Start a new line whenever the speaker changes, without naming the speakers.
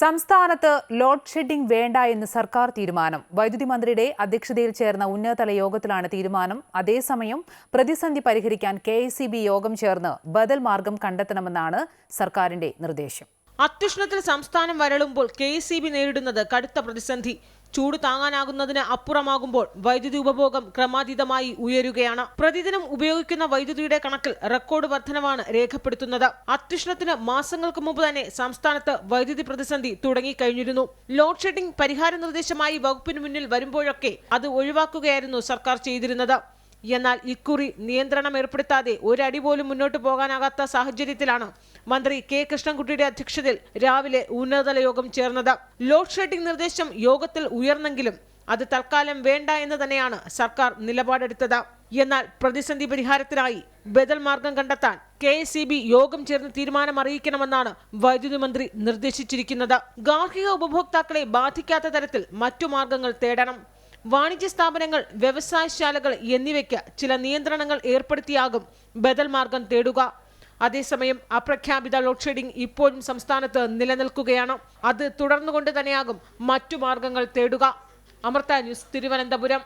സംസ്ഥാനത്ത് load shedding വേണ്ട എന്ന് സർക്കാർ തീരുമാനം. വൈദ്യുതി മന്ത്രിയുടെ അധ്യക്ഷതയിൽ ചേർന്ന ഉന്നതതല യോഗത്തിലാണ് തീരുമാനം. അതേസമയം പ്രതിസന്ധി പരിഹരിക്കാൻ കെ യോഗം ചേർന്ന് ബദൽ മാർഗം കണ്ടെത്തണമെന്നാണ് സർക്കാരിന്റെ നിർദ്ദേശം.
അത്യുഷ്ണത്തിൽ സംസ്ഥാനം വരളുമ്പോൾ കെ എസ് നേരിടുന്നത് കടുത്ത പ്രതിസന്ധി. ചൂട് താങ്ങാനാകുന്നതിന് അപ്പുറമാകുമ്പോൾ വൈദ്യുതി ഉപഭോഗം ക്രമാതീതമായി ഉയരുകയാണ്. പ്രതിദിനം ഉപയോഗിക്കുന്ന വൈദ്യുതിയുടെ കണക്കിൽ റെക്കോർഡ് വർധനവാണ് രേഖപ്പെടുത്തുന്നത്. അത്യുഷ്ണത്തിന് മാസങ്ങൾക്ക് മുമ്പ് തന്നെ സംസ്ഥാനത്ത് വൈദ്യുതി പ്രതിസന്ധി തുടങ്ങിക്കഴിഞ്ഞിരുന്നു. ലോഡ് ഷെഡിംഗ് പരിഹാര നിർദ്ദേശമായി വകുപ്പിന് മുന്നിൽ വരുമ്പോഴൊക്കെ അത് ഒഴിവാക്കുകയായിരുന്നു സർക്കാർ ചെയ്തിരുന്നത്. എന്നാൽ ഇക്കുറി നിയന്ത്രണം ഏർപ്പെടുത്താതെ ഒരടി പോലും മുന്നോട്ട് പോകാനാകാത്ത സാഹചര്യത്തിലാണ് മന്ത്രി കെ കൃഷ്ണൻകുട്ടിയുടെ അധ്യക്ഷതയിൽ രാവിലെ ഉന്നതതല യോഗം ചേർന്നത്. ലോഡ് ഷെഡിംഗ് നിർദ്ദേശം യോഗത്തിൽ ഉയർന്നെങ്കിലും അത് തൽക്കാലം വേണ്ട എന്ന് തന്നെയാണ് സർക്കാർ നിലപാടെടുത്തത്. എന്നാൽ പ്രതിസന്ധി പരിഹാരത്തിനായി ബദൽ മാർഗം കണ്ടെത്താൻ കെ എസ് യോഗം ചേർന്ന് തീരുമാനം അറിയിക്കണമെന്നാണ് വൈദ്യുതി മന്ത്രി നിർദ്ദേശിച്ചിരിക്കുന്നത്. ഗാർഹിക ഉപഭോക്താക്കളെ ബാധിക്കാത്ത തരത്തിൽ മറ്റു മാർഗങ്ങൾ തേടണം. വാണിജ്യ സ്ഥാപനങ്ങൾ വ്യവസായശാലകൾ എന്നിവയ്ക്ക് ചില നിയന്ത്രണങ്ങൾ ഏർപ്പെടുത്തിയാകും ബദൽ മാർഗം തേടുക. അതേസമയം അപ്രഖ്യാപിത ലോഡ് ഷെഡിംഗ് ഇപ്പോഴും സംസ്ഥാനത്ത് നിലനിൽക്കുകയാണ്. അത് തുടർന്നുകൊണ്ട് തന്നെയാകും മറ്റു മാർഗങ്ങൾ തേടുക. അമൃത ന്യൂസ് തിരുവനന്തപുരം.